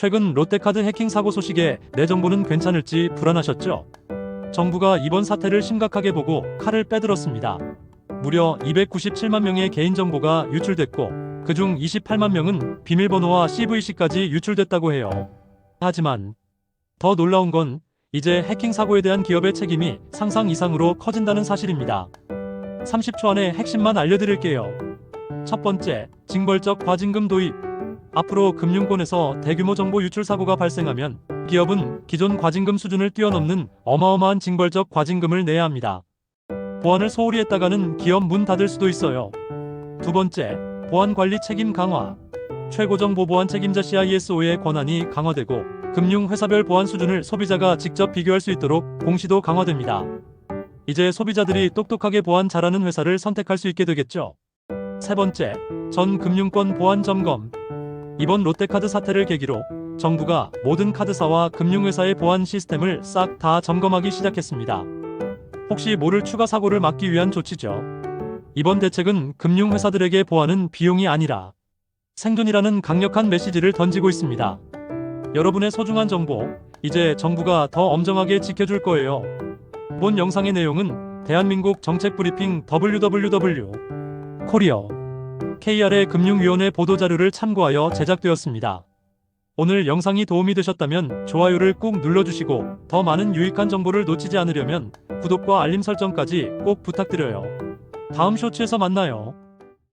최근 롯데카드 해킹 사고 소식에 내 정보는 괜찮을지 불안하셨죠? 정부가 이번 사태를 심각하게 보고 칼을 빼들었습니다. 무려 297만 명의 개인정보가 유출됐고 그중 28만 명은 비밀번호와 CVC까지 유출됐다고 해요. 하지만 더 놀라운 건 이제 해킹 사고에 대한 기업의 책임이 상상 이상으로 커진다는 사실입니다. 30초 안에 핵심만 알려드릴게요. 첫 번째, 징벌적 과징금 도입. 앞으로 금융권에서 대규모 정보 유출 사고가 발생하면 기업은 기존 과징금 수준을 뛰어넘는 어마어마한 징벌적 과징금을 내야 합니다. 보안을 소홀히 했다가는 기업 문 닫을 수도 있어요. 두 번째, 보안 관리 책임 강화. 최고정보 보안 책임자 CISO의 권한이 강화되고 금융 회사별 보안 수준을 소비자가 직접 비교할 수 있도록 공시도 강화됩니다. 이제 소비자들이 똑똑하게 보안 잘하는 회사를 선택할 수 있게 되겠죠. 세 번째, 전 금융권 보안 점검. 이번 롯데카드 사태를 계기로 정부가 모든 카드사와 금융회사의 보안 시스템을 싹 다 점검하기 시작했습니다. 혹시 모를 추가 사고를 막기 위한 조치죠. 이번 대책은 금융회사들에게 보안은 비용이 아니라 생존이라는 강력한 메시지를 던지고 있습니다. 여러분의 소중한 정보, 이제 정부가 더 엄정하게 지켜줄 거예요. 본 영상의 내용은 대한민국 정책 브리핑 www 코리어 KR의 금융위원회 보도자료를 참고하여 제작되었습니다. 오늘 영상이 도움이 되셨다면 좋아요를 꾹 눌러주시고 더 많은 유익한 정보를 놓치지 않으려면 구독과 알림 설정까지 꼭 부탁드려요. 다음 쇼츠에서 만나요.